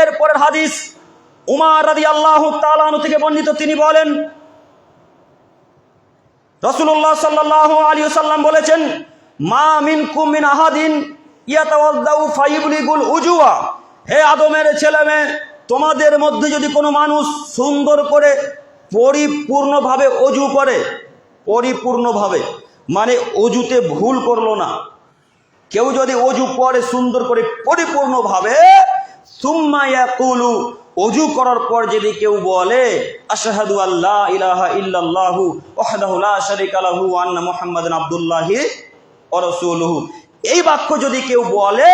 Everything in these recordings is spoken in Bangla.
এরপরের হাদিস উমার রাদি আল্লাহ তালানু থেকে বর্ণিত, তিনি বলেন রসুল্লাহ সাল্লাহ আলী সাল্লাম বলেছেন, মা মিন কুমিন আহাদিন ইয়াতাওয়াদ্দাউ ফাইবলিগুল উজুয়া। হে আদমের ছেলে মেয়ে, তোমাদের মধ্যে যদি কোনো মানুষ সুন্দর করে পরিপূর্ণভাবে অজু করে, পরিপূর্ণভাবে মানে অজুতে ভুল করল না, কেউ যদি অজু করে সুন্দর করে পরিপূর্ণভাবে সুম্মা ইয়াকুলু, অজু করার পর যদি কেউ বলে, আশহাদু আল্লাহ ইলাহা ইল্লাল্লাহু ওয়াহদাহু লা শারীকা লাহু ওয়া আন্না মুহাম্মাদান আবদুল্লাহি ওয়া রাসূলুহু। এই বাক্য যদি কেউ বলে,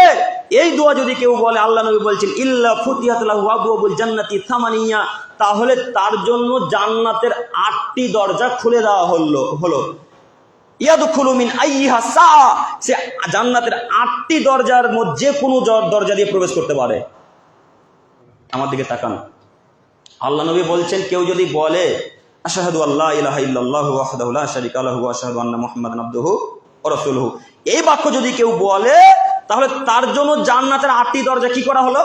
এই দোয়া যদি কেউ বলে, আল্লাহ নবী বলছেন, ইল্লা ফুতিহাত লাহু আবওয়াবুল জান্নাতি থামানিয়া তাহলে তার জন্য জান্নাতের আটটি দরজা খুলে দেওয়া হলো হলো। ইয়াদুখুলু মিন আইয়িহা সা সে জান্নাতের আটটি দরজার মধ্যে কোনো দরজা দিয়ে প্রবেশ করতে পারে। আমার দিকে তাকান। আল্লাহ নবী বলছেন, কেউ যদি বলে, আশহাদু আল্লাহ ইলাহা ইল্লাল্লাহু ওয়াহদাহু লা শারীকা লাহু ওয়া আশহাদু আন্না মুহাম্মাদান আবদুহু ওয়া এই বাক্য যদি কেউ বলে, তাহলে তার জন্য জান্নাতের আটটি দরজা কি করা হলো?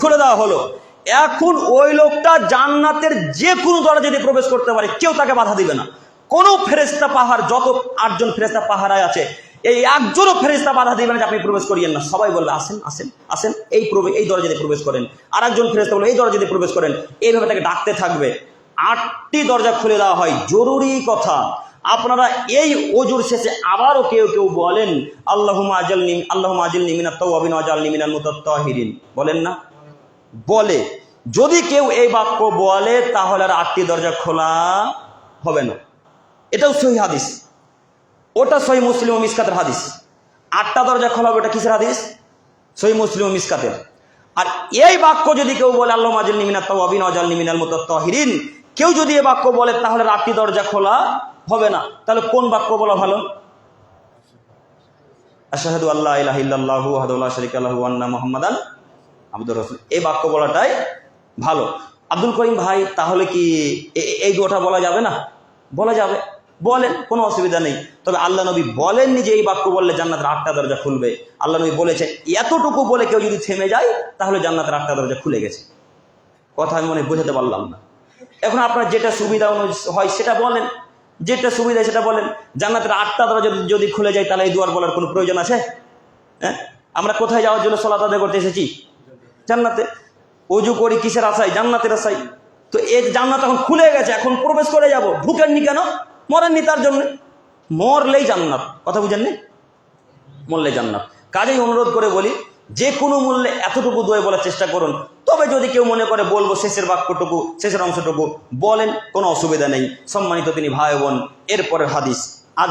খুলে দেওয়া হলো। এখন ওই লোকটা জান্নাতের যে কোনো দরজা দিয়ে প্রবেশ করতে পারে, কেউ তাকে বাধা দিবে না। কোনো ফেরেস্তা পাহাড়, যত আটজন ফেরেস্তা পাহারায় আছে এই একজনও ফেরেস্তা বাধা দিবে না যে আপনি প্রবেশ করিয়েন না। সবাই বলবে, আসেন আসেন আসেন। এই প্রবে, এই দরজা দিয়ে প্রবেশ করেন। আর একজন ফেরেস্তা বলবে, এই দরজা দিয়ে প্রবেশ করেন। এইভাবে তাকে ডাকতে থাকবে। আটটি দরজা খুলে দেওয়া হয়। জরুরি কথা। আপনারা এই অজুর শেষে আবারও কেউ কেউ বলেন আল্লাহ আজল নিম আল্লাহ আজল নিমিনা তৌবিন আজাল নিমিনাল মুতাহিরিন বলেন না? বলে। যদি কেউ এই বাক্য বলে, তাহলে আর আটটি দরজা খোলা হবে না। এটাও সহি হাদিস। ওটা সহি মুসলিম ও মিসকাতের হাদিস। আটটা দরজা খোলা হবে, ওটা কিসের হাদিস? সহি মুসলিম ও মিসকাতের। আর এই বাক্য যদি কেউ বলে আল্লাহ মাজল নিমিনা তাওয়াবিন অজাল নিমিনাল মতো তহিরিন কেউ যদি এ বাক্য বলে, তাহলে আটটি দরজা খোলা হবে না। তাহলে কোন বাক্য বলা ভালো? আশাহাদু আল্লাহ ইলাহা ইল্লাল্লাহু ওয়াহদাহু শারীকা লাহু ওয়া আন্না মুহাম্মাদান আব্দুর রাসূল। এই বাক্য বলাটাই ভালো। আব্দুল করিম ভাই, তাহলে কি এই দুটা বলা যাবে না? বলা যাবে। বলেন, কোনো অসুবিধা নেই। তবে আল্লাহ নবী বলেননি যে এই বাক্য বললে জান্নাতের আটটা দরজা খুলবে। আল্লাহ নবী বলেছে, এতটুকু বলে কেউ যদি থেমে যায়, তাহলে জান্নাতের আটটা দরজা খুলে গেছে। কথা আমি মনে বোঝাতে পারলাম না। এখন আপনার যেটা সুবিধা হয় সেটা বলেন। যেটা সুবিধা সেটা বলেন। জান্নাতের আটটা দরজা যদি- যদি খুলে যায়, তাহলে এই দুয়ার বলার কোনো প্রয়োজন আছে? হ্যাঁ? আমরা কোথায় যাওয়ার জন্য সলাত আদায় করতে এসেছি? জান্নাতে। অজু করি কিসের আশায়? জান্নাতের আশায়। তো এই জান্নাত এখন খুলে গেছে, এখন প্রবেশ করে যাব। ঢুকেননি কেন? মরেননি তার জন্য। মরলেই জান্নাত। কথা বুঝেননি মরলে জান্নাত। কাজেই অনুরোধ করে বলি, যে কোনো মূল্যে এতটুকু দোয়ে বলার চেষ্টা করুন। তবে যদি কেউ মনে করে বলব শেষের বাক্যটুকু, শেষের অংশটুকু, বলেন, কোনো অসুবিধা নেই। সম্মানিত তিনি ভাই বোন, এরপরের হাদিস আজ